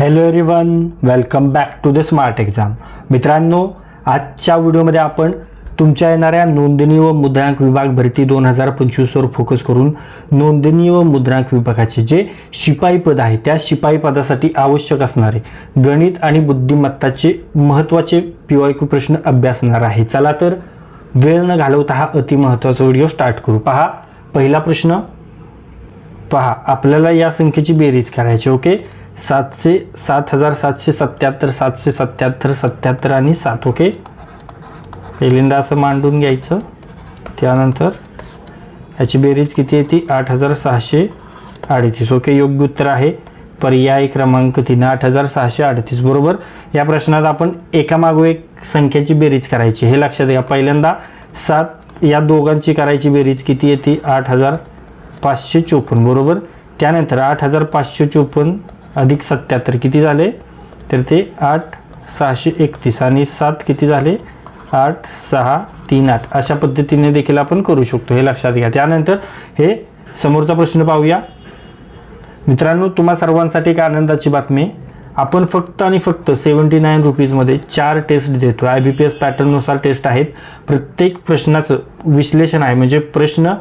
Hello everyone welcome back to the smart exam मित्रांनो आजच्या व्हिडिओमध्ये आपण तुमच्या येणाऱ्या नोंदणी व मुद्रांक विभाग भरती दोन हजार पंचवीसवर फोकस करून नोंदणी व मुद्रांक विभागाचे जे शिपाई पद आहे त्या शिपाई पदासाठी आवश्यक असणारे गणित आणि बुद्धिमत्ताचे महत्त्वाचे पी वाय क्यू प्रश्न अभ्यासणार आहे. चला तर वेळ न घालवता हा अतिमहत्त्वाचा व्हिडिओ स्टार्ट करू. पहा पहिला प्रश्न पहा आपल्याला या संख्येची बेरीज करायची ओके? सातशे सात हजार सातशे सत्याहत्तर सातशे सत्याहत्तर सत्याहत्तर आणि सात ओके? पहिल्यांदा असं मांडून घ्यायचं. त्यानंतर ह्याची बेरीज किती येते? आठ हजार सहाशे अडतीस. ओके योग्य उत्तर आहे. पर्याय क्रमांक तीन आठ हजार सहाशे अडतीस. बरोबर? या प्रश्नात आपण एकामागो एक संख्येची बेरीज करायची. हे लक्षात घ्या. पहिल्यांदा सात या दोघांची करायची बेरीज किती येते? आठ हजार पाचशे चोपन्न बरोबर? त्यानंतर आठ हजार पाचशे चोपन्न अधिक सत्याहत्तर किती झाले? तर ते आठ सहाशे एकतीस आणि सात किती झाले? आठ सहा तीन आठ. अशा पद्धतीने देखील आपण करू शकतो हे लक्षात घ्या. त्यानंतर हे समोरचा प्रश्न पाहूया. मित्रांनो तुम्हा सर्वांसाठी एक आनंदाची बातमी. आपण फक्त आणि फक्त सेवन्टी नाईन रुपीजमध्ये चार टेस्ट देतो आय बी पी एस पॅटर्ननुसार टेस्ट आहेत. प्रत्येक प्रश्नाचं विश्लेषण आहे. म्हणजे प्रश्न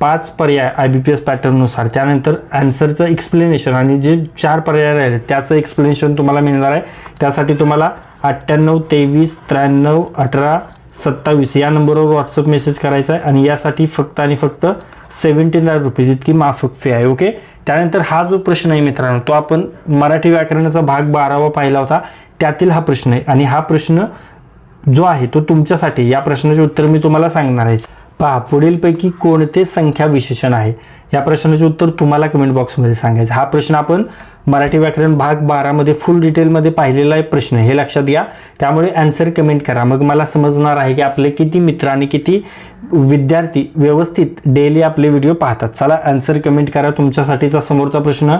पाच पर्याय आय बी पी एस पॅटर्ननुसार त्यानंतर ॲन्सरचं एक्सप्लेनेशन आणि जे चार पर्याय राहिले त्याचं एक्सप्लेनेशन तुम्हाला मिळणार आहे. त्यासाठी तुम्हाला अठ्ठ्याण्णव तेवीस त्र्याण्णव अठरा सत्तावीस या नंबरवर व्हॉट्सअप मेसेज करायचा आहे आणि यासाठी फक्त आणि फक्त सेव्हन्टी नाईन रुपीज इतकी माफक फी आहे ओके त्यानंतर हा जो प्रश्न आहे मित्रांनो तो आपण मराठी व्याकरणाचा भाग बारावा पाहिला होता. त्यातील हा प्रश्न आहे आणि हा प्रश्न जो आहे तो तुमच्यासाठी या प्रश्नाचे उत्तर मी तुम्हाला सांगणार आहे. पहा पुढीलपैकी कोणते संख्या विशेषण आहे? या प्रश्नाचे उत्तर तुम्हाला कमेंट बॉक्समध्ये सांगायचं हा प्रश्न आपण मराठी व्याकरण भाग बारामध्ये फुल डिटेलमध्ये पाहिलेला आहे प्रश्न हे लक्षात घ्या. त्यामुळे ॲन्सर कमेंट करा. मग मला समजणार आहे की आपले किती मित्र आणि किती विद्यार्थी व्यवस्थित डेली आपले व्हिडिओ पाहतात. चला ॲन्सर कमेंट करा तुमच्यासाठीचा समोरचा प्रश्न.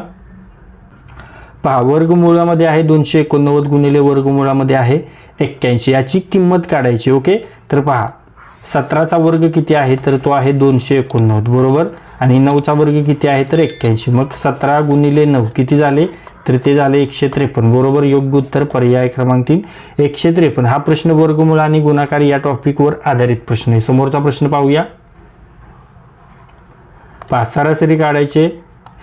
पहा वर्गमुळामध्ये आहे दोनशे एकोणनव्वद गुणिले वर्गमुळामध्ये आहे एक्क्याऐंशी. याची किंमत काढायची ओके? तर पहा सतराचा वर्ग किती आहे? तर तो आहे दोनशे एकोणनव्वद बरोबर? आणि नऊचा वर्ग किती आहे? तर एक्क्याऐंशी. मग सतरा गुणिले नऊ किती झाले? तर ते झाले एकशे त्रेपन्न. बरोबर? योग्य उत्तर पर्याय क्रमांक तीन. एकशे त्रेपन्न. हा प्रश्न वर्गमूळ आणि गुणाकार या टॉपिकवर आधारित प्रश्न आहे. समोरचा प्रश्न पाहूया. पाच. सरासरी काढायचे.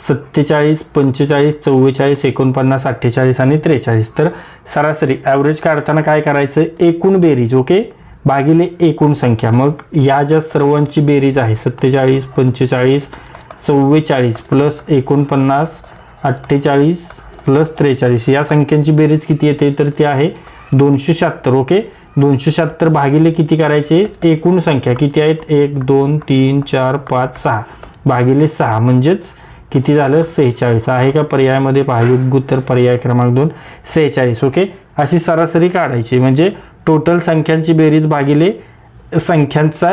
सत्तेचाळीस पंचेचाळीस चव्वेचाळीस एकोणपन्नास अठ्ठेचाळीस आणि त्रेचाळीस. तर सरासरी ॲव्हरेज काढताना काय करायचं? एकूण बेरीज ओके भागिले एकूण संख्या. मग या ज्या सर्वांची बेरीज आहे सत्तेचाळीस पंचेचाळीस चव्वेचाळीस प्लस एकोणपन्नास अठ्ठेचाळीस प्लस त्रेचाळीस या संख्यांची बेरीज किती येते? तर ती आहे दोनशे शहात्तर ओके? दोनशे शहात्तर भागिले किती करायचे? एकूण संख्या किती आहेत? एक दोन तीन चार पाच सहा. भागिले सहा म्हणजेच किती झालं? सेहेचाळीस. आहे का पर्यायामध्ये? पहा योग्य उत्तर पर्याय क्रमांक दोन. सेहेचाळीस ओके? अशी सरासरी काढायची. म्हणजे टोटल संख्यांची बेरीज भागिले संख्यांचा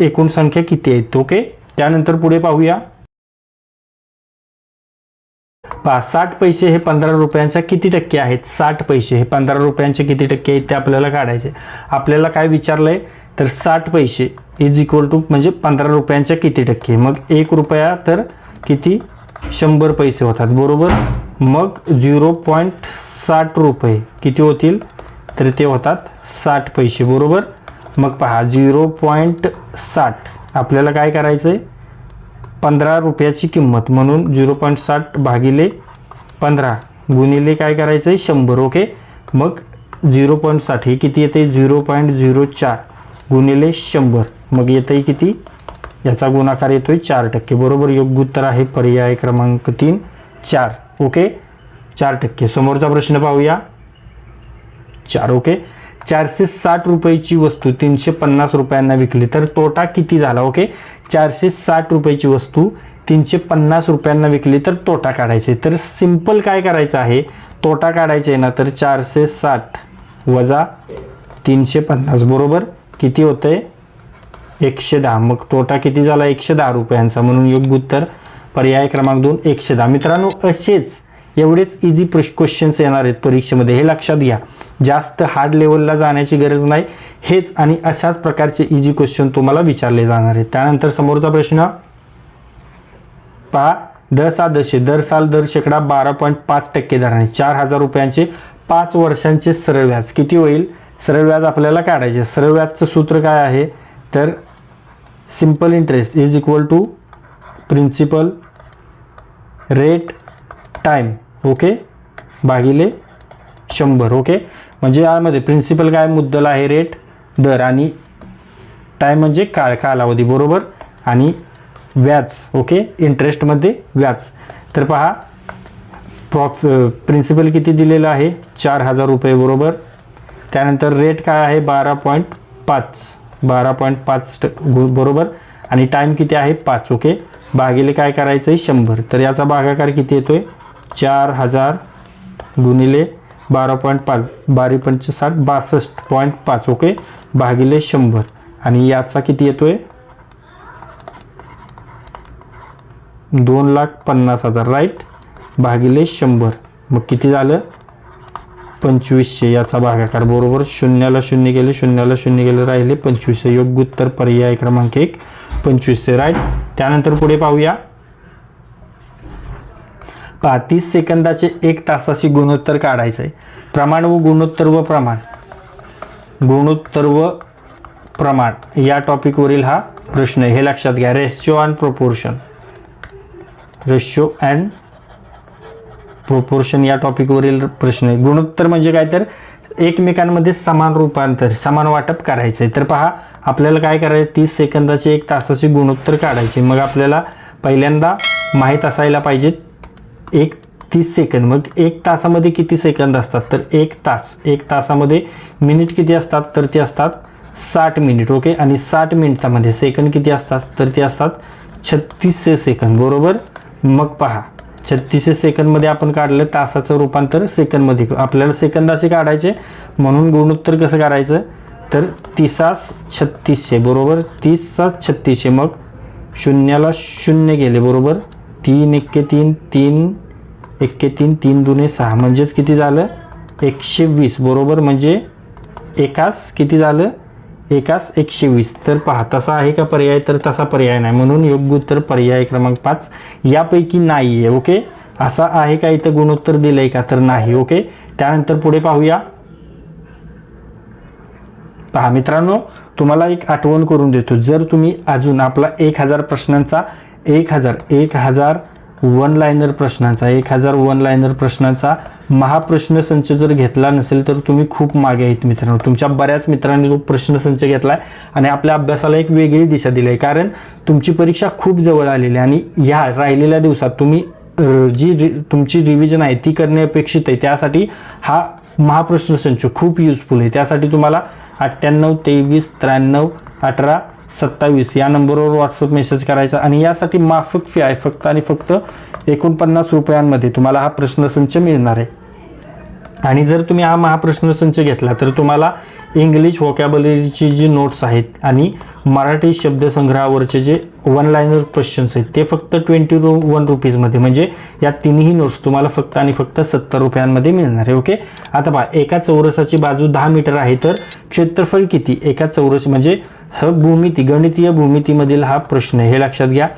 एकूण संख्या किती आहेत ओके त्यानंतर पुढे पाहूया. पहा साठ पैसे हे पंधरा रुपयांच्या किती टक्के आहेत? साठ पैसे हे पंधरा रुपयांचे किती टक्के आहेत ते आपल्याला काढायचे आपल्याला काय विचारलंय? तर साठ पैसे इज इक्वल टू म्हणजे पंधरा रुपयांच्या किती टक्के. मग एक रुपया तर किती? शंभर पैसे होतात. बरोबर? मग झिरो पॉईंट साठ रुपये किती होतील? तर ते होतात. साठ पैसे बरोबर? मग पहा झिरो पॉईंट साठ. आपल्याला काय करायचं आहे पंधरा रुपयाची किंमत म्हणून झिरो पॉईंट साठ भागिले पंधरा गुणिले काय करायचं आहे शंभर ओके मग झिरो पॉईंट साठ हे किती येते झिरो पॉईंट झिरो चार गुणिले शंभर. मग येतं आहे किती? याचा गुणाकार येतोय चार टक्के. बरोबर? योग्य उत्तर आहे पर्याय क्रमांक तीन चार ओके चार टक्के. समोरचा प्रश्न पाहूया. चार ओके? चारशे साठ रुपयाची वस्तू तीनशे पन्नास रुपयांना विकली. तर तोटा किती झाला ओके? चारशे साठ रुपयाची वस्तू तीनशे पन्नास रुपयांना विकली तर तोटा काढायचे. तर सिंपल काय करायचं आहे? तोटा काढायचे ना तर चारशे साठ वजा तीनशे पन्नास बरोबर? किती होतंय? एकशे दहा. मग तोटा किती झाला? एकशे दहा रुपयांचा. म्हणून योग्य उत्तर पर्याय क्रमांक दोन एकशे दहा. मित्रांनो असेच एवढेच इझी क्वेश्चन्स येणार आहेत परीक्षेमध्ये. हे लक्षात घ्या. जास्त हार्ड लेवलला जाण्याची गरज नाही. हेच आणि अशाच प्रकारचे इझी क्वेश्चन तुम्हाला विचारले जाणार आहेत. त्यानंतर समोरचा प्रश्न. पहा दर दशे दर साल दर शेकडा बारा पॉईंट पाच टक्के दराने चार हजार रुपयांचे पाच वर्षांचे सरळ व्याज. किती होईल? सरळ व्याज आपल्याला काढायचे सरळ व्याजचं सूत्र काय आहे? तर simple interest is equal to principal rate time okay? भागिले शंभर ओके? म्हणजे यामध्ये प्रिन्सिपल काय मुद्दल आहे रेट दर आणि टाईम म्हणजे काळ कालावधी बरोबर? आणि व्याज ओके? इंटरेस्टमध्ये व्याज. तर पहा प्रॉफ प्रिन्सिपल किती दिलेलं आहे? चार हजार रुपये बरोबर? त्यानंतर रेट काय आहे? बारा पॉईंट पाच. बारा पॉईंट पाच ट- बरोबर? आणि टाईम किती आहे? पाच ओके? भागिले काय करायचं आहे शंभर. तर याचा भागाकार किती येतो आहे चार हजार गुणिले बारा पॉईंट पाच बारी पंचसाठ बासष्ट पॉईंट पाच ओके? भागिले शंभर. आणि याचा किती येतो आहे दोन लाख पन्नास हजार राईट? भागिले शंभर. मग किती झालं? पंचवीसशे. याचा भागाकार बरोबर शून्याला शून्य गेले शून्याला शून्य गेले राहिले पंचवीसशे. योग्य उत्तर पर्याय क्रमांक एक पंचवीसशे राईट? त्यानंतर पुढे पाहूया. पहा तीस सेकंदाचे एक तासाशी गुणोत्तर काढायचं आहे प्रमाण व गुणोत्तर व प्रमाण. गुणोत्तर व प्रमाण. या टॉपिकवरील हा प्रश्न आहे हे लक्षात घ्या. Ratio and proportion. Ratio and proportion या टॉपिकवरील प्रश्न आहे. गुणोत्तर म्हणजे काय? तर एकमेकांमध्ये समान रूपांतर समान वाटप करायचं आहे तर पहा आपल्याला काय करायचं तीस सेकंदाचे एक तासाचे गुणोत्तर काढायचे. मग आपल्याला पहिल्यांदा माहीत असायला पाहिजेत एक तीस सेकंद मग एक तासामध्ये किती सेकंद असतात? तर एक तास. एक तासामध्ये मिनिट किती असतात? तर ते असतात साठ मिनिट ओके आणि साठ मिनिटामध्ये सेकंद किती असतात? तर ते असतात छत्तीसशे सेकंद बरोबर? मग पहा छत्तीसशे सेकंदमध्ये आपण काढलं तासाचं रूपांतर सेकंदमध्ये. आपल्याला सेकंद असे काढायचे म्हणून गुणोत्तर कसं करायचं तर तिसास छत्तीसशे बरोबर? तीसास छत्तीसशे मग शून्याला शून्य गेले बरोबर? तीन एक्के तीन तीन एक्के तीन तीन दुने सहा. म्हणजेच किती झालं? एकशे वीस. बरोबर म्हणजे एकास किती झालं? एकास एकशे वीस. तर पहा तसा आहे का पर्याय? तर तसा पर्याय नाही. म्हणून योग्य उत्तर पर्याय क्रमांक पाच यापैकी नाही आहे ओके? असा आहे का इथं गुणोत्तर दिलंय का? तर नाही ओके? त्यानंतर पुढे पाहूया. पहा मित्रांनो तुम्हाला एक आठवण करून देतो. जर तुम्ही अजून आपला एक हजार प्रश्नांचा एक हजार एक हजार वन लायनर प्रश्नांचा एक हजार वन लायनर प्रश्नांचा महाप्रश्न संच जर घेतला नसेल तर तुम्ही खूप मागे आहेत मित्रांनो. तुमच्या बऱ्याच मित्रांनी तो प्रश्नसंच घेतला आहे आणि आपल्या अभ्यासाला एक वेगळी दिशा दिली आहे कारण तुमची परीक्षा खूप जवळ आलेली आहे आणि ह्या राहिलेल्या दिवसात तुम्ही जी रि तुमची रिव्हिजन आहे ती करणे अपेक्षित आहे. त्यासाठी हा महाप्रश्न संच खूप युजफुल आहे. त्यासाठी तुम्हाला अठ्ठ्याण्णव तेवीस त्र्याण्णव अठरा सत्तावीस. या नंबरवर व्हॉट्सअप मेसेज करायचा आणि यासाठी माफक फी आहे फक्त आणि फक्त एकोणपन्नास रुपयांमध्ये तुम्हाला हा प्रश्नसंच मिळणार आहे. आणि जर तुम्ही हा महाप्रश्नसंच घेतला तर तुम्हाला इंग्लिश व्हॉकॅबलरीची जी नोट्स आहेत आणि मराठी शब्दसंग्रहावरचे जे वन लाईनर क्वेश्चन्स आहेत ते फक्त ट्वेंटी रु वन रुपीजमध्ये म्हणजे या तिन्ही नोट्स तुम्हाला फक्त आणि फक्त सत्तर रुपयांमध्ये मिळणार आहे. ओके आता पहा एका चौरसाची बाजू दहा मीटर आहे तर क्षेत्रफळ किती? एका चौरस म्हणजे ह भूमिती गणितीय भूमितीमधील हा प्रश्न हे लक्षात घ्या.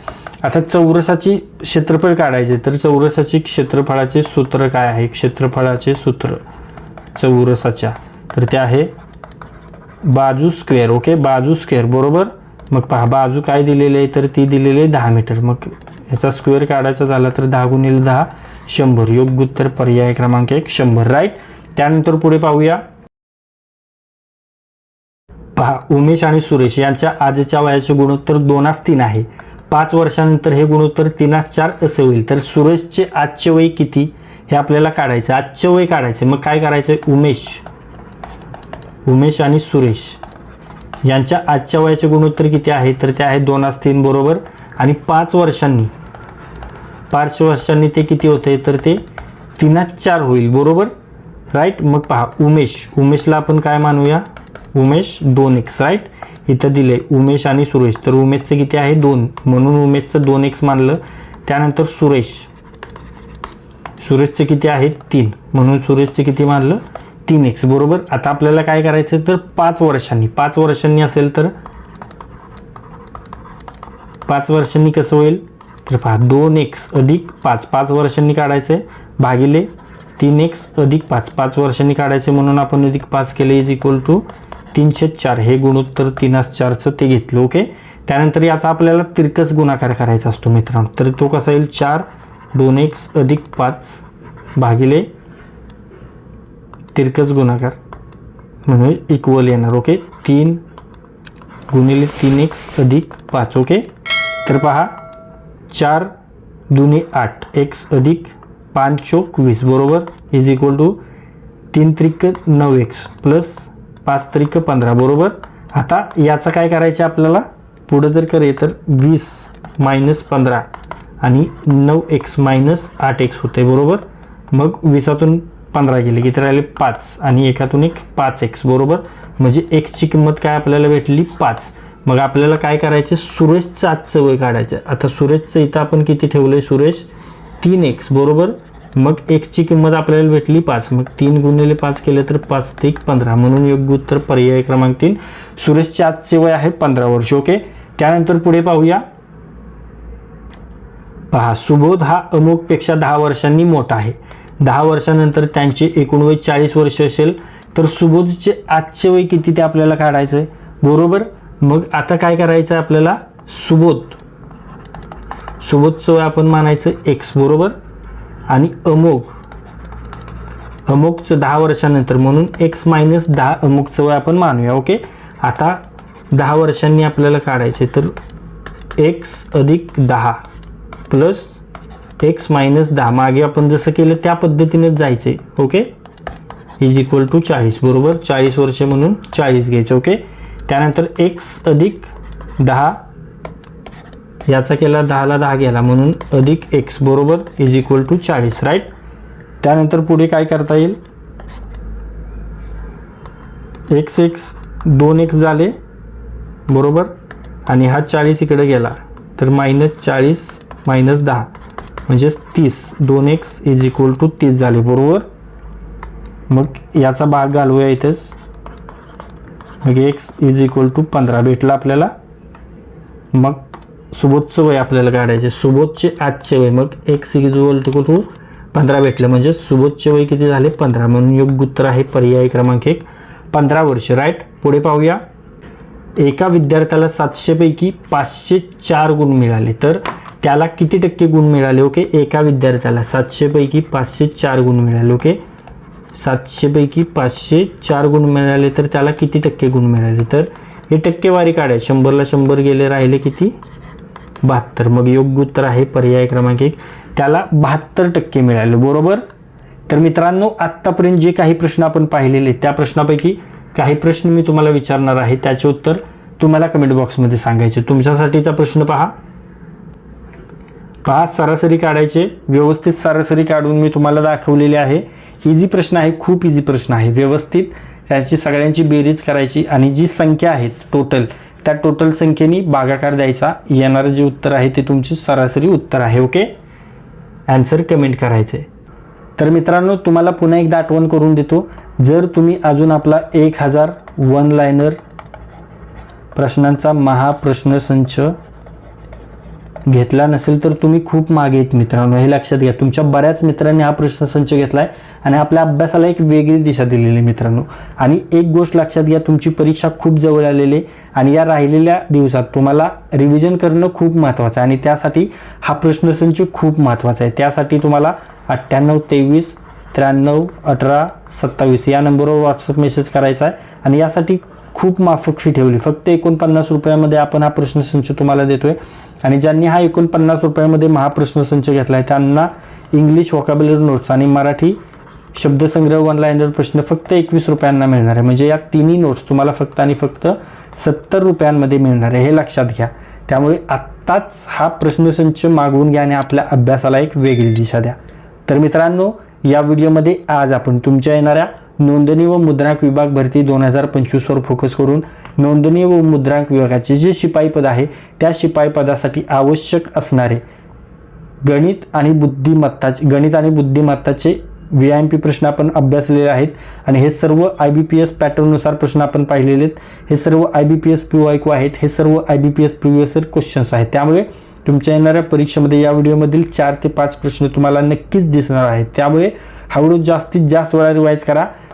आता चौरसाची क्षेत्रफळ काढायचे तर चौरसाची क्षेत्रफळाचे सूत्र काय आहे? क्षेत्रफळाचे सूत्र चौरसाच्या. तर ते आहे बाजू स्क्वेअर ओके? बाजू स्क्वेअर बरोबर? मग पहा बाजू काय दिलेली आहे? तर ती दिलेली आहे दहा मीटर. मग याचा स्क्वेअर काढायचा झाला तर दहा गुणिले दहा शंभर. योग्य उत्तर पर्याय क्रमांक एक शंभर. राईट? त्यानंतर पुढे पाहूया. पहा उमेश आणि सुरेश यांच्या आजच्या वयाचे गुणोत्तर दोनास तीन आहे. पाच वर्षानंतर हे गुणोत्तर तीनास चार असे होईल. तर सुरेशचे आजचे वय किती? हे आपल्याला काढायचं आजचे वय काढायचे मग काय करायचं उमेश. उमेश आणि सुरेश. यांच्या आजच्या वयाचे गुणोत्तर किती आहे? तर ते आहे दोनास तीन बरोबर? आणि पाच वर्षांनी. पाच वर्षांनी ते किती होते? तर ते तीनास चार होईल. बरोबर? राईट? मग पहा उमेश. उमेशला आपण काय मानूया? उमेश दोन एक्स राईट इथं दिले उमेश आणि सुरेश. तर उमेशचं किती आहे? दोन. म्हणून उमेशचं दोन एक्स मानलं. त्यानंतर सुरेश. सुरेशचं किती आहे? तीन. म्हणून सुरेशचं किती मानलं? तीन एक्स बरोबर? आता आपल्याला काय करायचं तर पाच वर्षांनी. पाच वर्षांनी असेल तर? पाच वर्षांनी कसं होईल? तर पहा दोन एक्स अधिक पाच. पाच वर्षांनी काढायचं भागिले तीन एक्स अधिक पाच. पाच वर्षांनी काढायचे म्हणून आपण अधिक पाच केले इज इक्वल टू तीनशे चार. हे गुणोत्तर तीनास चारचं ते घेतलं ओके? त्यानंतर याचा आपल्याला तिरकस गुणाकार करायचा असतो मित्रांनो. तर तो कसा येईल? चार दोन एक्स अधिक पाच भागिले तिरकस गुणाकार म्हणजे इक्वल येणार ओके? तीन गुणिले तीन एक्स अधिक पाच ओके? तर पहा चार दुने आठ एक्स अधिक पाच चोक वीस बरोबर? इज इक्वल टू तीन त्रिक नऊ एक्स प्लस पाच त्रिक पंधरा बरोबर? आता याचं काय करायचं आपल्याला? पुढं जर करे तर वीस मायनस पंधरा आणि नऊ एक्स मायनस आठ एक्स होते बरोबर? मग वीसातून पंधरा गेले की राहिले पाच आणि एकातून एक पाच एक्स बरोबर? म्हणजे एक्सची किंमत काय आपल्याला भेटली? पाच. मग आपल्याला काय करायचं? सुरेशचं आजचं वय काढायचं. आता सुरेशचं इथं आपण किती ठेवलं आहे सुरेश? तीन एक्स बरोबर? मग एक्सची किंमत आपल्याला भेटली पाच. मग तीन गुणिले पाच केले तर पाच ते एक पंधरा. म्हणून योग्य उत्तर पर्याय क्रमांक तीन. सुरेशचे आजचे वय आहे पंधरा वर्ष. ओके? त्यानंतर पुढे पाहूया. पहा सुबोध हा अमुकपेक्षा दहा वर्षांनी मोठा आहे. दहा वर्षानंतर त्यांचे एकूण वय चाळीस वर्ष असेल. तर सुबोधचे आजचे वय किती ते आपल्याला काढायचं आहे बरोबर? मग आता काय करायचं आहे आपल्याला? सुबोध. सुबोधचं वय आपण मानायचं एक्स बरोबर? आणि अमोघ. अमोघचं दहा वर्षानंतर म्हणून एक्स मायनस दहा अमुकचं वय आपण मानूया ओके आता दहा वर्षांनी आपल्याला काढायचे तर एक्स अधिक दहा प्लस एक्स मायनस दहा. मागे आपण जसं केलं त्या पद्धतीनेच जायचे ओके इज इक्वल टू चाळीस बरोबर? चाळीस वर्ष म्हणून चाळीस घ्यायचे ओके त्यानंतर एक्स अधिक दहा याचा केला दहाला दहा गेला म्हणून अधिक एक्स बरोबर इज इक्वल टू चाळीस राईट त्यानंतर पुढे काय करता येईल? एक्स एक्स दोन एक्स झाले बरोबर? आणि हा चाळीस इकडे गेला तर मायनस चाळीस मायनस दहा म्हणजेच तीस. दोन एक्स इज इक्वल टू तीस झाले बरोबर? मग याचा भाग घालूया इथेच. मग एक्स इज इक्वल टू पंधरा भेटला आपल्याला. मग सुबोधचं वय आपल्याला काढायचे सुबोधचे आजचे वय मग X is equal to to पंधरा भेटलं म्हणजे सुबोधचे वय किती झाले? पंधरा. म्हणून योग्य उत्तर आहे पर्याय क्रमांक एक. पंधरा वर्ष राईट पुढे पाहूया. एका विद्यार्थ्याला सातशेपैकी पाचशे चार गुण मिळाले. तर त्याला किती टक्के गुण मिळाले? ओके एका विद्यार्थ्याला सातशेपैकी पाचशे चार गुण मिळाले. ओके सातशेपैकी पाचशे चार गुण मिळाले तर त्याला किती टक्के गुण मिळाले? तर हे टक्केवारी काढाय शंभरला शंभर गेले राहिले किती? बहात्तर. मग योग्य उत्तर आहे पर्याय क्रमांक एक. त्याला बहात्तर टक्के मिळाले. बरोबर? तर मित्रांनो आत्तापर्यंत जे काही प्रश्न आपण पाहिलेले त्या प्रश्नापैकी काही प्रश्न मी तुम्हाला विचारणार आहे. त्याचे उत्तर तुम्हाला कमेंट बॉक्समध्ये सांगायचे. तुमच्यासाठीचा प्रश्न पहा. पहा सरासरी काढायचे. व्यवस्थित सरासरी काढून मी तुम्हाला दाखवलेले आहे. इझी प्रश्न आहे खूप इझी प्रश्न आहे. व्यवस्थित त्याची सगळ्यांची बेरीज करायची आणि जी संख्या आहेत टोटल त्या टोटल संख्येने भागाकार द्यायचा. येणारं जे उत्तर आहे ते तुमची सरासरी उत्तर आहे ओके? ॲन्सर कमेंट करायचे. तर मित्रांनो तुम्हाला पुन्हा एकदा आठवण करून देतो. जर तुम्ही अजून आपला एक हजार वन लायनर प्रश्नांचा महाप्रश्नसंच घेतला नसेल तर तुम्ही खूप मागे आहेत मित्रांनो. हे लक्षात घ्या. तुमच्या बऱ्याच मित्रांनी हा प्रश्नसंच घेतला आहे आणि आपल्या अभ्यासाला एक वेगळी दिशा दिलेली आहे मित्रांनो. आणि एक गोष्ट लक्षात घ्या तुमची परीक्षा खूप जवळ आलेली आहे आणि या राहिलेल्या दिवसात तुम्हाला रिव्हिजन करणं खूप महत्त्वाचं आहे आणि त्यासाठी हा प्रश्नसंच खूप महत्त्वाचा आहे. त्यासाठी तुम्हाला अठ्ठ्याण्णव तेवीस त्र्याण्णव अठरा सत्तावीस या नंबरवर व्हॉट्सअप मेसेज करायचा आहे. आणि यासाठी खूप माफक फी ठेवली. फक्त एकोणपन्नास रुपयामध्ये आपण हा प्रश्नसंच तुम्हाला देतोय. आणि ज्यांनी हा एकोणपन्नास रुपयामध्ये महाप्रश्नसंच घेतला आहे त्यांना इंग्लिश वॉकॅबलरी नोट्स आणि मराठी शब्दसंग्रह वन लाईनर प्रश्न फक्त एकवीस रुपयांना मिळणार आहे. म्हणजे या तिन्ही नोट्स तुम्हाला फक्त आणि फक्त सत्तर रुपयांमध्ये मिळणार आहे. हे लक्षात घ्या. त्यामुळे आत्ताच हा प्रश्नसंच मागवून घ्या आणि आपल्या अभ्यासाला एक वेगळी दिशा द्या. तर मित्रांनो या व्हिडिओमध्ये आज आपण तुमच्या येणाऱ्या नोंदणी व मुद्रांक विभाग भरती दोन हजार पंचवीसवर फोकस करून नोंदणी व मुद्रांक विभागाचे जे शिपाई पद आहे त्या शिपाई पदासाठी आवश्यक असणारे गणित आणि बुद्धिमत्ताचे गणित आणि बुद्धिमत्ताचे व्ही आय एम पी प्रश्न आपण अभ्यासलेले आहेत आणि हे सर्व आय बी पी एस पॅटर्ननुसार प्रश्न आपण पाहिलेले आहेत. हे सर्व I B P S P Y Q आहेत. हे सर्व I B P S previous questions आहेत. त्यामुळे तुमच्या येणाऱ्या परीक्षेमध्ये या व्हिडिओमधील चार ते पाच प्रश्न तुम्हाला नक्कीच दिसणार आहेत. त्यामुळे हा व्हिडिओ जास्तीत जास्त वेळा रिवाईज करा.